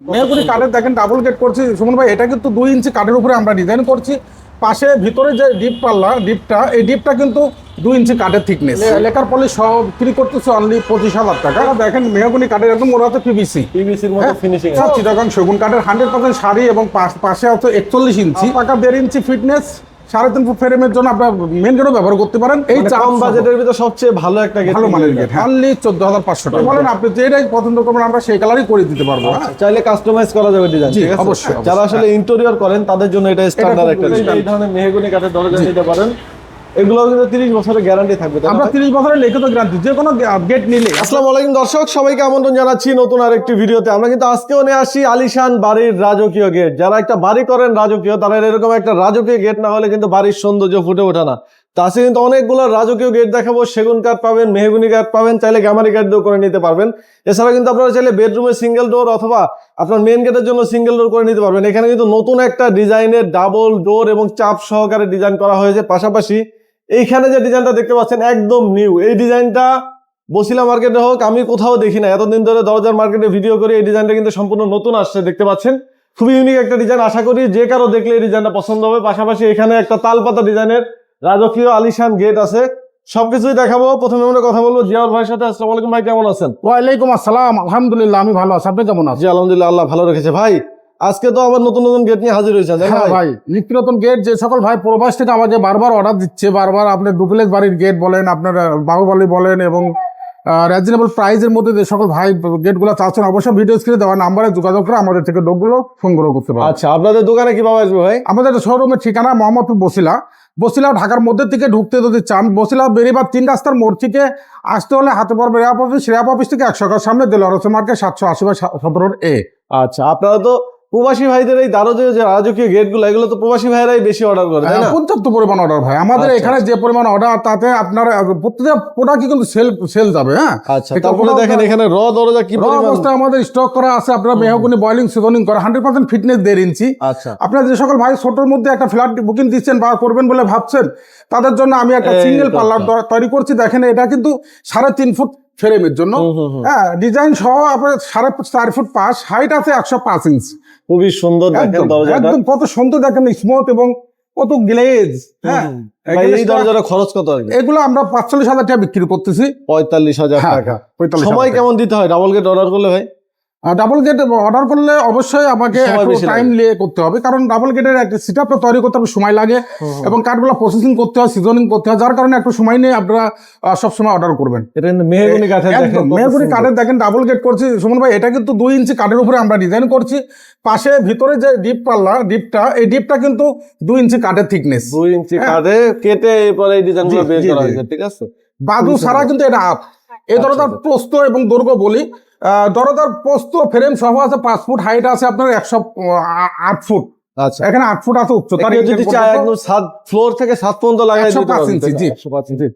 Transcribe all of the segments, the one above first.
মেহরপুরি কাঠের দেখেন double gate করছি। সুমন ভাই এটা কিন্তু দুই ইঞ্চি কাঠের উপরে আমরা ডিজাইন করছি। পাশে ভিতরে যে ডিপ পাল্লা ডিপটা এই ডিপটা কিন্তু দুই ইঞ্চি কাঠের থিকনেস লেকার পলিশ সহ ফ্রি করতেছে অনলি পঁচিশ হাজার টাকা। দেখেন মেহগুনি কাঠের একদম ওরা হচ্ছে পিভিসি পিভিসির মতো ফিনিশিং সব চিটাগাং সেগুন কাঠের হান্ড্রেড পার্সেন্ট শাড়ি এবং পাশ- পাশে আছে একচল্লিশ ইঞ্চি পাকা দেড় ইঞ্চি ফিটনেস সাড়ে তিন ফুট ফ্রেমের জন্য আপনার মেন গেটও ব্যবহার করতে পারেন। এই চাম কম বাজেটের ভিতরে সবচেয়ে ভালো একটা গেট ভালো মানের গেট অনলি চোদ্দ হাজার পাঁচশো টাকা। বলেন আপনি যেটাই পছন্দ করবেন আমরা সেই কালারই করে দিতে পারব হ্যাঁ? চাইলে কাস্টমাইজ করা যাবে ডিজাইন ঠিক আছে? অবশ্যই। যারা আসলে ইন্টেরিয়র করেন তাদের জন্য এটা স্ট্যান্ডার্ড একটা। এই ধরনের মেহগুনি কাঠের দরজা নিতে পারেন। এগুলো কিন্তু 30 বছরের গ্যারান্টি থাকবে আমরা তিরিশ বছরের লিখিত গ্যারান্টি যে কোনো গেট নিলে আসসালামু আলাইকুম দর্শক সবাইকে আমন্ত্রণ জানাচ্ছি নতুন আরেকটি ভিডিওতে। আমরা কিন্তু আজকেও নিয়ে আসি আলিশান বাড়ির রাজকীয় গেট যারা একটা বাড়ি করেন রাজকীয় তারা এরকম একটা রাজকীয় গেট না হলে কিন্তু বাড়ির সৌন্দর্য ফুটে ওঠে না। তা কিন্তু অনেকগুলো রাজকীয় গেট দেখাবো। সেগুন কাঠ পাবেন মেহগুনি কাঠ পাবেন চাইলে গ্যামারি কাঠ দিয়েও করে নিতে পারবেন। এছাড়া কিন্তু আপনারা চাইলে বেডরুমে সিঙ্গেল ডোর অথবা আপনার মেন গেটের জন্য সিঙ্গেল ডোর করে নিতে পারবেন। এখানে কিন্তু নতুন একটা ডিজাইনের ডাবল ডোর এবং চাপ সহকারে ডিজাইন করা হয়েছে। পাশাপাশি এইখানে যে ডিজাইনটা দেখতে পাচ্ছেন একদম নিউ এই ডিজাইনটা বসিলা মার্কেটে হোক, আমি কোথাও দেখি না এতদিন ধরে দরজার মার্কেটে ভিডিও করি, এই ডিজাইনটা কিন্তু সম্পূর্ণ নতুন আসছে, দেখতে পাচ্ছেন। খুবই ইউনিক একটা ডিজাইন আশা করি যে কারও দেখলে এই ডিজাইনটা পছন্দ হবে। পাশাপাশি এখানে একটা তালপাতা ডিজাইনের রাজকীয় আলিশান গেট আছে। সবকিছুই দেখাবো। প্রথমে আমরা কথা বলব জিয়াউল ভাইয়ের সাথে। আসসালামু আলাইকুম ভাই কেমন আছেন? ওয়ালাইকুম আসসালাম। আলহামদুলিল্লাহ আমি ভালো আছি। আপনি কেমন আছেন? জি আলহামদুলিল্লাহ আল্লাহ ভালো রেখেছে। ভাই আজকে তো আবার নতুন নতুন গেট নিয়ে হাজির হয়েছে হ্যাঁ ভাই? ভাই নিত্য নতুন গেট যে সকল ভাই প্রবাস থেকে আমাকে বারবার অর্ডার দিচ্ছে বারবার আপনার ডুপ্লেক্স বাড়ির গেট বলেন আপনার বাহুবলী বলেন এবং রিজনেবল প্রাইসের মধ্যে যে সকল ভাই গেটগুলো চাচ্ছেন অবশ্যই ভিডিও স্ক্রিনে দেওয়া নাম্বারে যোগাযোগ করে আমাদের থেকে ডোকগুলো সংগ্রহ করতে পারেন আচ্ছা আপনাদের দোকানে কীভাবে আসবে ভাই? আমাদের শোরুমের ঠিকানা মোহাম্মদপুর বসিলা। বসিলা ঢাকার মধ্যে থেকে ঢুকতে যদি চান বসিলা বেরিবার তিন রাস্তার মোড় থেকে আসতে হলে হাতে পড়বে রেয়াপ অফিস রেয়াপ অফিস থেকে একশো সামনে দেলোয়ারসে মার্কেট সাতশো আশি বা সতেরোর এ। আচ্ছা আপনারা তো প্রবাসী ভাইদের এই দারোজে যে রাজকীয় গেটগুলো এগুলো তো প্রবাসী ভাইরাই বেশি অর্ডার করে তাই না? পর্যাপ্ত পরিমাণ অর্ডার ভাই। আমাদের আচ্ছা, এখানে যে পরিমাণ অর্ডার তাতে আপনার প্রত্যেকটা প্রোডাক্টই কিন্তু সেল সেল যাবে হ্যাঁ? আচ্ছা তারপরে দেখেন এখানে র দরজা কি পরিমাণ? অবস্থায় আমাদের স্টক করা আছে আপনারা মেহগুনি বয়লিং সিজনিং করা হান্ড্রেড পার্সেন্ট ফিটনেস দেড় ইঞ্চি। আচ্ছা। আপনারা যে সকল ভাই ছোটোর মধ্যে একটা ফ্ল্যাট বুকিং দিচ্ছেন বা করবেন বলে ভাবছেন তাদের জন্য আমি একটা সিঙ্গেল পার্লার তৈরি করছি। দেখেন এটা কিন্তু সাড়ে তিন ফুট ফ্রেমের জন্য। হ্যাঁ ডিজাইন সহ আপনার সাড়ে চার ফুট পাঁচ হাইট আছে একশো পাঁচ ইঞ্চ খুবই সুন্দর একদম কত সুন্দর দেখেন স্মুথ এবং কত গ্লেজ হ্যাঁ এই দরজাটা খরচ কত আর এগুলো আমরা পাঁচচল্লিশ হাজার টাকা বিক্রি করতেছি। পঁয়তাল্লিশ হাজার হ্যাঁ, টাকা। সময় কেমন দিতে হয়? ডাবল গেট অর্ডার করলে ভাই? ডাবল গেট অর্ডার করলে অবশ্যই আমাকে টাইম নিয়ে করতে হবে। কারণ ডাবল গেটের একটা সিট আপটা তৈরি করতে হবে সময় লাগে এবং কাঠগুলো প্রসেসিং করতে হয় সিজনিং করতে হয় যার কারণে একটু সময় নিয়ে আপনারা সবসময় অর্ডার করবেন। কাঠের মেহগুনি কাঠের দেখেন ডাবল গেট করছি। সুমন ভাই এটা কিন্তু দুই ইঞ্চি কাঠের উপরে আমরা ডিজাইন করছি। পাশে ভিতরে যে ডিপ পাল্লা ডিপটা এই ডিপটা কিন্তু দুই ইঞ্চি কাঠের থিকনেস দুই ইঞ্চি হ্যাঁ। কাঠে কেটে এরপরে এই ডিজাইনগুলো বের করা হয়েছে ঠিক আছে? বাদু ছাড়া কিন্তু এটা আপ এই দরজার আচ্ছা। প্রস্থ এবং দৈর্ঘ্য বলি আহ, দরজার প্রস্থ ফ্রেম সহ আছে পাঁচ ফুট হাইট আছে আপনার একশো আট ফুট। আচ্ছা। এখানে আট ফুট আছে উচ্চতা। যদি চায় একদম সাত ফ্লোর থেকে সাত পর্যন্ত লাগাই দিতে পারবেন, জি।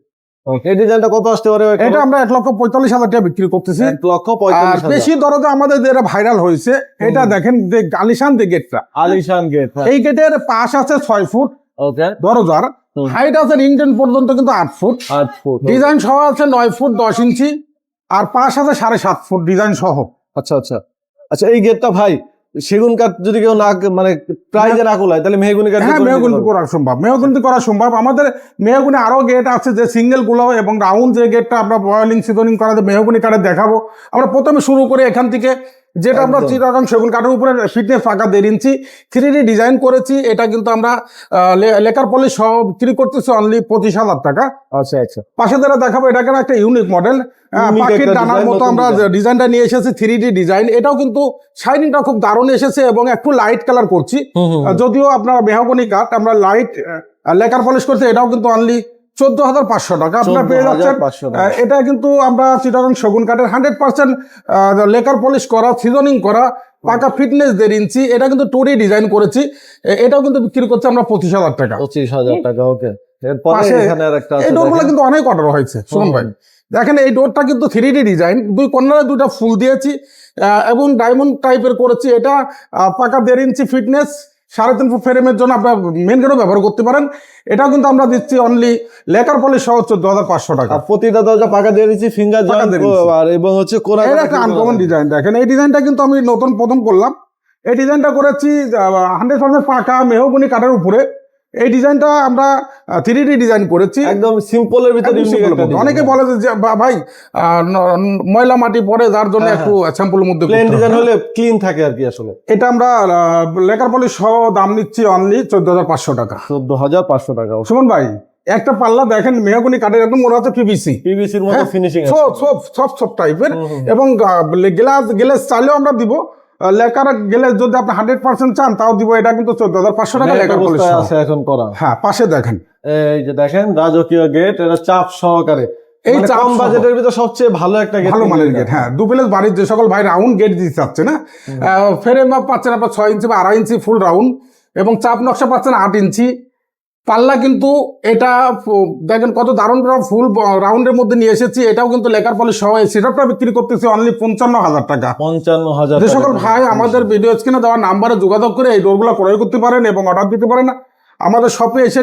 এই ডিজাইনটা কত আসতে পারে? এটা আমরা এক লক্ষ পঁয়তাল্লিশ হাজার টাকা বিক্রি করতেছি। এক লক্ষ পঁয়তাল্লিশ বেশি দরজা আমাদের যেটা ভাইরাল হয়েছে এটা দেখেন যে গালিশান যে গেটটা আলিশান গেট এই গেটের পাশ আছে ছয় ফুট ওকে দরজার। হাইট আছে ইঞ্জিন পর্যন্ত কিন্তু আট ফুট। আট ফুট ডিজাইন সহ আছে নয় ফুট দশ ইঞ্চি। আর পাঁচ হাজার সাড়ে সাত ফুট ডিজাইন সহ। আচ্ছা আচ্ছা। আচ্ছা এই গেটটা ভাই সেগুন কাঠ যদি কেউ না মানে প্রাইজে না। হয় তাহলে মেহগুনি কাঠ হ্যাঁ মেহগুনি করা সম্ভব। মেহগুনি করা সম্ভব। আমাদের মেহগুনি আরও গেট আছে যে সিঙ্গেলগুলো এবং রাউন্ড যে গেটটা আমরা বয়লিং সিজনিং করাতে মেহগুনি কাঠে দেখাবো। আমরা প্রথমে শুরু করে এখান থেকে যেটা আমরা। চিটাগাং সেগুন কাঠের উপরে ফিটনেস ফাঁকা দেড় ইঞ্চি। থ্রি ডি ডিজাইন করেছি এটা কিন্তু আমরা আহ, লে- লেকার পলিশ সহ বিক্রি করতেছি অনলি পঁচিশ হাজার টাকা। আচ্ছা আচ্ছা। পাশে দ্বারা দেখাবো এটা কেন একটা ইউনিক মডেল পাখির ডানার মতো আমরা। ডিজাইনটা নিয়ে এসেছি থ্রি ডি ডিজাইন এটাও কিন্তু শাইনিংটা খুব দারুণ এসেছে এবং একটু লাইট কালার করছি। যদিও আপনার মেহগনি কাঠ আমরা লাইট লেকার পলিশ করতে এটাও কিন্তু অনলি চোদ্দ হাজার পাঁচশো টাকা। আপনার পেয়ে যাচ্ছেন 14,500 টাকা। আহ, এটা কিন্তু আমরা চিটাগং সেগুন কাঠের হান্ড্রেড পার্সেন্ট লেকার পলিশ করা সিজনিং করা পাকা ফিটনেস দেড় ইঞ্চি এটা কিন্তু টুরি ডিজাইন করেছি। এটাও কিন্তু বিক্রি করছে আমরা পঁচিশ হাজার টাকা। পঁচিশ হাজার টাকা ওকে। এই ডোরগুলো। কিন্তু অনেক অর্ডার হয়েছে শুনুন ভাই। দেখেন এই ডোরটা কিন্তু থ্রি ডি ডিজাইন দুই কর্নারে দুইটা ফুল দিয়েছি এবং ডায়মন্ড টাইপের করেছি। এটা পাকা দেড় ইঞ্চি ফিটনেস সাড়ে তিন ফুট ফ্রেমের জন্য আপনার মেন গেটও ব্যবহার করতে পারেন। এটাও কিন্তু আমরা দিচ্ছি অনলি লেকার পলি সহ চোদ্দ হাজার পাঁচশো টাকা। প্রতিটা দরজা পাকা দিয়ে দিচ্ছি ফিঙ্গার আর এবং হচ্ছে কোরা এটা একটা আনকমন ডিজাইন দেখেন এই ডিজাইনটা কিন্তু আমি নতুন প্রথম করলাম। এই ডিজাইনটা করেছি হান্ড্রেড পার্সেন্ট পাকা মেহগুনি কাঠের উপরে। এই ডিজাইনটা আমরা থ্রি ডি ডিজাইন করেছি। একদম সিম্পলের ভিতরে। অনেকে বলে যে ভাই ময়লা মাটি পরে যার জন্য হ্যাঁ, একটু স্যাম্পলের মধ্যে প্লেন ডিজাইন হলে ক্লিন থাকে আর কি আসলে। এটা আমরা লেকার পলিশ সহ দাম নিচ্ছি অনলি চোদ্দ হাজার পাঁচশো টাকা। চোদ্দ হাজার পাঁচশো টাকা। সুমন ভাই একটা পাল্লা দেখেন মেহগুনি কাঠের একদম মনে হচ্ছে পিভিসি পিভিসির মতো হ্যাঁ, ফিনিশিং সব সব সব সব টাইপের। এবং গ্লাস গ্লাস চাইলেও আমরা দিব। লেকার গেলে যদি আপনি হান্ড্রেড পার্সেন্ট চান তাও দিব। এটা কিন্তু চোদ্দ হাজার পাঁচশো টাকা লেকার পলিশ আছে এখন করা। হ্যাঁ পাশে দেখেন। এই যে দেখেন রাজকীয় গেট এটা চাপ সহকারে। এই এই চাপ কম বাজেটের ভিতরে সবচেয়ে ভালো একটা গেট ভালো মানের গেট হ্যাঁ দু বাড়ির যে সকল ভাই রাউন্ড গেট দিতে চাচ্ছে না ফেরে মাপ পাচ্ছেন আপনার ছয় ইঞ্চি বা আড়াই ইঞ্চি ফুল রাউন্ড এবং চাপ নকশা পাচ্ছেন আট ইঞ্চি পাল্লা কিন্তু এটা দেখেন কত দারুণ ফুল রাউন্ডের মধ্যে নিয়ে এসেছি। এটাও কিন্তু লেকার পলিশ সহ সেটআপটা বিক্রি করতেছি অনলি পঞ্চান্ন হাজার টাকা। পঞ্চান্ন হাজার যে সকল ভাই আমাদের ভিডিও স্ক্রিনে দেওয়া নাম্বারে যোগাযোগ করে এই ডোরগুলো ক্রয় করতে পারেন এবং অর্ডার দিতে পারেন। আমাদের শপে এসে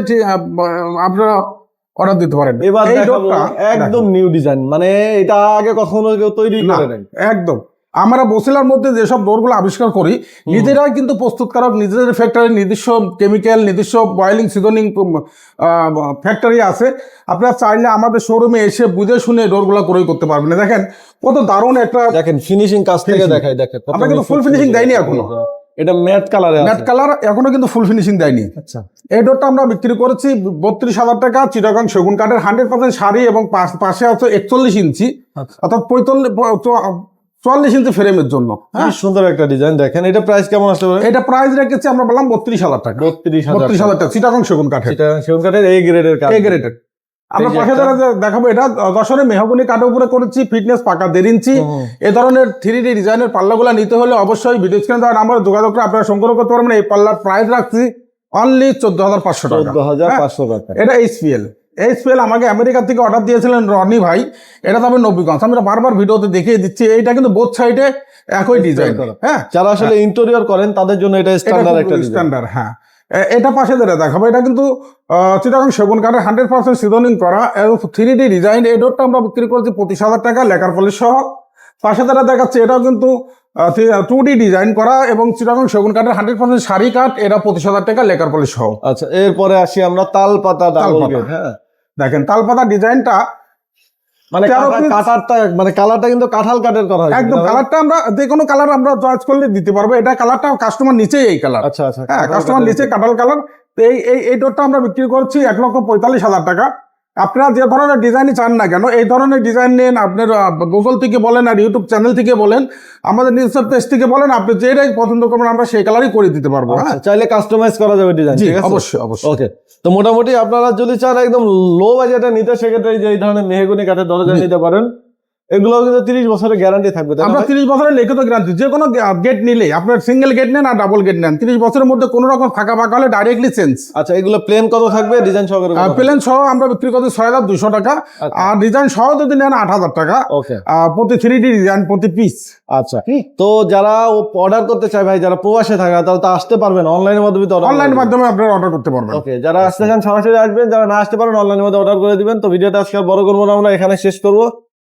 আপনারা অর্ডার দিতে পারেন। এবার একদম নিউ ডিজাইন মানে এটা আগে কখনো কেউ তৈরি করে নাই। একদম। আমরা বসিলার মধ্যে যেসব ডোরগুলো আবিষ্কার করি নিজেরাই কিন্তু প্রস্তুত প্রস্তুতকারক নিজেদের ফ্যাক্টরি নিজস্ব কেমিক্যাল নিজস্ব বয়েলিং সিজনিং ফ্যাক্টরি আছে। আপনারা চাইলে আমাদের শোরুমে এসে বুঝে শুনে ডোরগুলো ক্রয় করতে পারবেন। দেখেন কত দারুণ একটা দেখেন ফিনিশিং কাজ থেকে দেখাই দেখেন আমরা কিন্তু full finishing দেয়নি এখনও। এটা ম্যাট কালারে ম্যাট কালার এখনও কিন্তু ফুল ফিনিশিং দেয়নি। আচ্ছা। এই ডোরটা আমরা বিক্রি করেছি বত্রিশ হাজার টাকা চিটাগাং সেগুন কাঠের হান্ড্রেড পার্সেন্ট শাড়ি এবং পাশ- পাশে আছে একচল্লিশ ইঞ্চি আচ্ছা। অর্থাৎ পঁয়তাল্লিশ চুয়াল্লিশ ইঞ্চি ফ্রেমের জন্য হ্যাঁ? সুন্দর একটা ডিজাইন দেখেন। এটা প্রাইস কেমন আসতে পারে? এটা প্রাইস রেখেছি আমরা বললাম বত্রিশ হাজার টাকা। বত্রিশ বত্রিশ হাজার টাকা সেগুন কাঠের। সেগুন কাঠের এই গ্রেডের এ গ্রেডের আমরা দ্বারা দেখাবো এটা দশরে মেহগুনি কাঠের উপরে করেছি ফিটনেস পাকা দেড় ইঞ্চি। এ ধরনের থ্রি ডি ডিজাইনের পাল্লাগুলো নিতে হলে অবশ্যই ভিডিও স্ক্রিনে দেওয়া নাম্বার যোগাযোগ করে আপনারা সংগ্রহ করতে পারবেন। এই পাল্লার প্রাইস রাখছি অনলি চোদ্দ হাজার পাঁচশো টাকা। চোদ্দ হাজার হ্যাঁ? পাঁচশো টাকা। এটা এইচপিএল এইচপিএল আমাকে আমেরিকা থেকে অর্ডার দিয়েছিলেন রনি ভাই। এটা তবে নব্বীগঞ্জ আমি এটা বারবার ভিডিওতে দেখিয়ে দিচ্ছি এইটা কিন্তু বোথ সাইডে একই ডিজাইন করা। হ্যাঁ? যারা আসলে ইন্টেরিয়র করেন তাদের জন্য এটা স্ট্যান্ডার্ড একটা স্ট্যান্ডার্ড হ্যাঁ। এটা পাশে ধরে দেখাবো। এটা কিন্তু চিটাগাং সেগুন কাঠের হান্ড্রেড পার্সেন্ট সিজনিং করা। এবং থ্রি ডি ডিজাইন এই ডোরটা আমরা বিক্রি করছি পঁচিশ হাজার টাকা লেকার পলিশ সহ। পাশে দ্বারা দেখাচ্ছে এটাও কিন্তু টু ডি ডিজাইন করা এবং চিটাগাং সেগুন কাঠের হান্ড্রেড পার্সেন্ট শাড়ি কাঠ এটা পঁচিশ হাজার টাকা লেকার পলিশ সহ। আচ্ছা এরপরে আসি আমরা তাল পাতা হ্যাঁ। দেখেন তালপাতা ডিজাইনটা মানে কাটারটা মানে কালারটা কিন্তু কাঁঠাল কাঠের করা একদম কালারটা আমরা যে কোনো কালার আমরা চয়েস করলে দিতে পারব। এটা কালারটা কাস্টমার নিচেই এই কালার। আচ্ছা আচ্ছা হ্যাঁ কাস্টমার নিচে কাঁঠাল কালার। এই এই ডোরটা আমরা বিক্রি করছি এক লক্ষ পঁয়তাল্লিশ হাজার টাকা। আপনারা যে ধরনের ডিজাইনই চান না কেন এই ধরনের ডিজাইন নেন আপনার গুগল থেকে বলেন আর ইউটিউব চ্যানেল থেকে বলেন আমাদের নিজস্ব পেজ থেকে বলেন আপনি যেটাই পছন্দ করবেন আমরা সেই কালারই করে দিতে পারব হ্যাঁ? আচ্ছা, চাইলে কাস্টমাইজ করা যাবে ডিজাইন ঠিক আছে? অবশ্যই অবশ্যই। ওকে তো মোটামুটি আপনারা যদি চান একদম লো বাজেটে নিতে সেক্ষেত্রে যে এই ধরনের মেহগুনি কাঠের দরজা নিতে পারেন। এগুলো কিন্তু তিরিশ বছরের গ্যারান্টি থাকবে আমরা? তিরিশ বছরের লিখিত গ্যারান্টি যে কোনো গেট নিলে আপনার সিঙ্গেল গেট নেন আর ডাবল গেট নেন তিরিশ বছরের মধ্যে কোনো রকম ফাঁকা ফাঁকা হলে ডাইরেক্টলি চেঞ্জ আচ্ছা এগুলো প্লেন কত থাকবে? ডিজাইন সহকারে প্লেন সহ আমরা বিক্রি করছি ছয় হাজার দুশো টাকা আচ্ছা। আর ডিজাইন সহ যদি নেন আট হাজার টাকা ওকে প্রতি থ্রি ডি ডিজাইন প্রতি পিস আচ্ছা। তো যারা অর্ডার করতে চায় ভাই যারা প্রবাসে থাকা তারা তো আসতে পারবেন অনলাইনের মাধ্যমে তো অনলাইনের মাধ্যমে আপনারা অর্ডার করতে পারবেন। ওকে যারা আসতে চান সরাসরি আসবেন যারা না আসতে পারেন অনলাইনের মধ্যে অর্ডার করে দিবেন। তো ভিডিওটা আজকে বড় করব না আমরা এখানে শেষ করব।